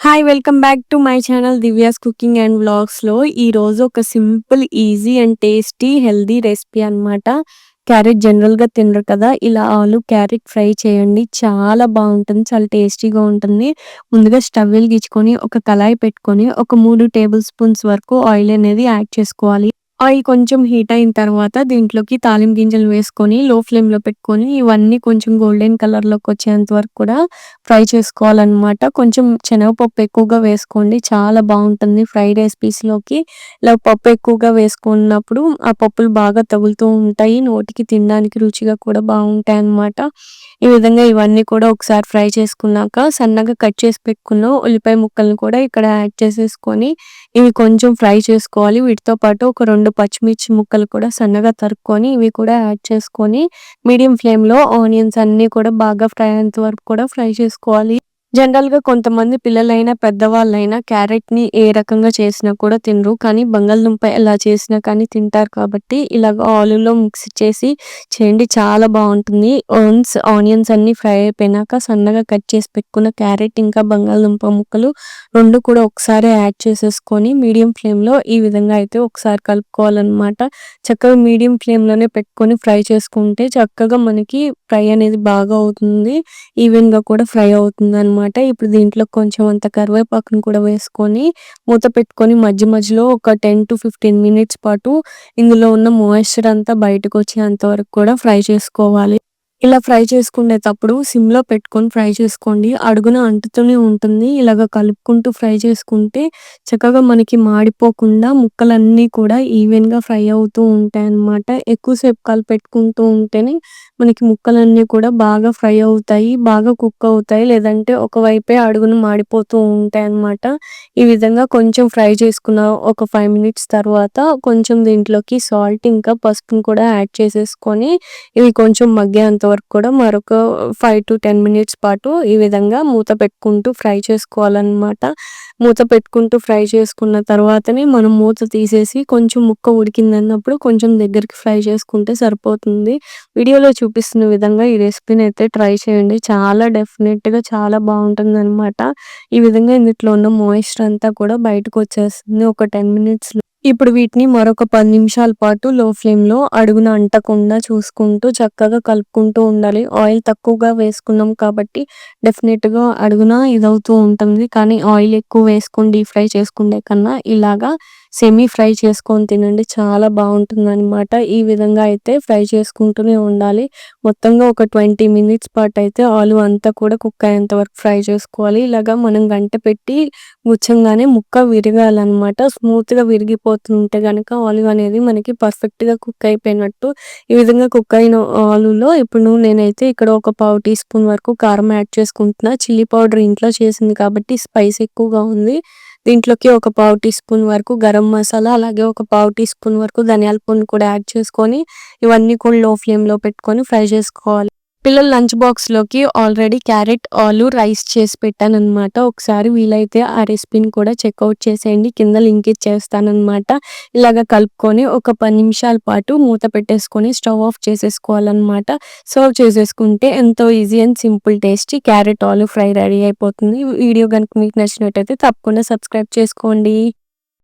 Hi welcome back to my channel Divya's cooking and వ్లాగ్స్లో ఈరోజు ఒక simple easy and tasty healthy recipe అన్నమాట. Carrot జనరల్గా తినరు కదా ఇలా ఆలు క్యారెట్ ఫ్రై చేయండి. చాలా బాగుంటుంది చాలా టేస్టీగా ఉంటుంది. ముందుగా స్టవ్ వెలిగించుకొని ఒక కళాయి పెట్టుకొని ఒక మూడు టేబుల్ స్పూన్స్ వరకు ఆయిల్ అనేది యాడ్ చేసుకోవాలి. ఆయిల్ కొంచెం హీట్ అయిన తర్వాత దీంట్లోకి తాలిం గింజలు వేసుకొని లో ఫ్లేమ్లో పెట్టుకొని ఇవన్నీ కొంచెం గోల్డెన్ కలర్లోకి వచ్చేంత వరకు కూడా ఫ్రై చేసుకోవాలన్నమాట. కొంచెం శనగపప్పు ఎక్కువగా వేసుకోండి. చాలా బాగుంటుంది ఫ్రైడ్ రైస్ పీస్లోకి ఇలా పప్పు ఎక్కువగా వేసుకున్నప్పుడు ఆ పప్పులు బాగా తగులుతూ ఉంటాయి. నోటికి తినడానికి రుచిగా కూడా బాగుంటాయి అన్నమాట ఈ విధంగా ఇవన్నీ కూడా ఒకసారి ఫ్రై చేసుకున్నాక సన్నగా కట్ చేసి పెట్టుకున్న ఉల్లిపాయ ముక్కలను కూడా ఇక్కడ యాడ్ చేసేసుకొని ఇవి కొంచెం ఫ్రై చేసుకోవాలి. వీటితో పాటు ఒక రెండు పచ్చిమిర్చి ముక్కలు కూడా సన్నగా తరుక్కొని ఇవి కూడా యాడ్ చేసుకొని మీడియం ఫ్లేమ్లో ఆనియన్స్ అన్నీ కూడా బాగా ఫ్రై అయ్యేంత వరకు కూడా ఫ్రై చేసుకోవాలి. జనరల్‌గా కొంతమంది పిల్లలైనా, పెద్దవాళ్ళైనా క్యారెట్‌ని ఏ రకంగా చేసినా కూడా తినరు. కానీ బంగాళదుంప ఎలా చేసినా కానీ తింటారు కాబట్టి ఇలాగ ఆలులో మిక్స్ చేసి చేయండి చాలా బాగుంటుంది. ఓన్స్ ఆనియన్స్ అన్నీ ఫ్రై అయిపోయినాక సన్నగా కట్ చేసి పెట్టుకున్న క్యారెట్ ఇంకా బంగాళదుంప ముక్కలు రెండు కూడా ఒకసారి యాడ్ చేసేసుకొని మీడియం ఫ్లేమ్‌లో ఈ విధంగా అయితే ఒకసారి కలుపుకోవాలన్నమాట. చక్కగా మీడియం ఫ్లేమ్‌లోనే పెట్టుకొని ఫ్రై చేసుకుంటే చక్కగా మనకి ఫ్రై అనేది బాగా అవుతుంది. ఈవెన్‌గా కూడా ఫ్రై అవుతుందన్నమాట. అనమాట ఇప్పుడు దీంట్లో కొంచెం అంత కరివేపాకును కూడా వేసుకొని మూత పెట్టుకొని మధ్య మధ్యలో ఒక టెన్ టు ఫిఫ్టీన్ మినిట్స్ పాటు ఇందులో ఉన్న మాయిశ్చర్ అంతా బయటకు వచ్చేంత వరకు కూడా ఫ్రై చేసుకోవాలి. ఇలా ఫ్రై చేసుకునేటప్పుడు సిమ్‌లో పెట్టుకొని ఫ్రై చేసుకోండి. అడుగున అంటుతూనే ఉంటుంది. ఇలాగ కలుపుకుంటూ ఫ్రై చేసుకుంటే చక్కగా మనకి మాడిపోకుండా ముక్కలన్నీ కూడా ఈవెన్‌గా ఫ్రై అవుతూ ఉంటాయి అన్నమాట ఎక్కువసేపు కలిపెట్టుకుంటూ ఉంటేనే మనకి ముక్కలన్నీ కూడా బాగా ఫ్రై అవుతాయి. బాగా కుక్ అవుతాయి. లేదంటే ఒకవైపే అడుగున మాడిపోతూ ఉంటాయి అన్నమాట ఈ విధంగా కొంచెం ఫ్రై చేసుకున్న ఒక ఫైవ్ మినిట్స్ తర్వాత కొంచెం దీంట్లోకి సాల్ట్ ఇంకా పసుపుని కూడా యాడ్ చేసేసుకొని ఇవి కొంచెం మగ్గేంత వరకు కూడా మరొక ఫైవ్ టు టెన్ మినిట్స్ పాటు ఈ విధంగా మూత పెట్టుకుంటూ ఫ్రై చేసుకోవాలన్నమాట. మూత పెట్టుకుంటూ ఫ్రై చేసుకున్న తర్వాతనే మనం మూత తీసేసి కొంచెం ముక్క ఉడికిందన్నప్పుడు కొంచెం దగ్గరికి ఫ్రై చేసుకుంటే సరిపోతుంది. వీడియోలో చూపిస్తున్న విధంగా ఈ రెసిపీని అయితే ట్రై చేయండి. చాలా డెఫినెట్గా చాలా బాగుంటుంది అనమాట ఈ విధంగా ఇందులో ఉన్న మాయిశ్చర్ అంతా కూడా బయటకు వచ్చేస్తుంది. ఒక టెన్ మినిట్స్లో ఇప్పుడు వీటిని మరొక పది నిమిషాల పాటు లో ఫ్లేమ్‌లో అడుగున అంటకుండా చూసుకుంటూ చక్కగా కలుపుకుంటూ ఉండాలి. ఆయిల్ తక్కువగా వేసుకున్నాం కాబట్టి డెఫినెట్‌గా అడుగున ఇదవుతూ ఉంటుంది. కానీ ఆయిల్ ఎక్కువ వేసుకొని డీప్ ఫ్రై చేసుకునే కన్నా ఇలాగా సెమీ ఫ్రై చేసుకొని తినండి. చాలా బాగుంటుందన్నమాట. ఈ విధంగా అయితే ఫ్రై చేసుకుంటూనే ఉండాలి. మొత్తంగా ఒక ట్వంటీ మినిట్స్ పాటు అయితే ఆలు అంతా కూడా కుక్ అయ్యేంత వరకు ఫ్రై చేసుకోవాలి. ఇలాగా మనం గంట పెట్టి గుచ్చంగానే ముక్క విరగాలన్నమాట. స్మూత్‌గా విరిగిపోతుంటే కనుక ఆలు అనేది మనకి పర్ఫెక్ట్‌గా కుక్ అయిపోయినట్టు. ఈ విధంగా కుక్ అయిన ఆలులో ఇప్పుడు నేనైతే ఇక్కడ ఒక పావు టీ స్పూన్ వరకు కారం యాడ్ చేసుకుంటున్నా. చిల్లీ పౌడర్ ఇంట్లో చేసింది కాబట్టి స్పైస్ ఎక్కువగా ఉంది. దీంట్లోకి ఒక పావు టీ స్పూన్ వరకు గరం మసాలా అలాగే ఒక పావు టీ స్పూన్ వరకు ధనియాల పొడిని కూడా యాడ్ చేసుకొని ఇవన్నీ కూడా లో ఫ్లేమ్‌లో పెట్టుకొని ఫ్రై చేసుకోవాలి. పిల్లల లంచ్ బాక్స్‌లోకి ఆల్రెడీ క్యారెట్, ఆలు, రైస్ చేసి పెట్టానన్నమాట. ఒకసారి వీలైతే ఆ రెసిపీని కూడా చెక్అవుట్ చేసేయండి. కింద లింక్ ఇచ్చేస్తానమాట ఇలాగ కలుపుకొని ఒక పది నిమిషాల పాటు మూత పెట్టేసుకొని స్టవ్ ఆఫ్ చేసేసుకోవాలన్నమాట. సర్వ్ చేసేసుకుంటే ఎంతో easy and simple tasty carrot, ఆలు ఫ్రై రెడీ అయిపోతుంది. వీడియో గనుక మీకు నచ్చినట్టయితే తప్పకుండా సబ్స్క్రైబ్ చేసుకోండి.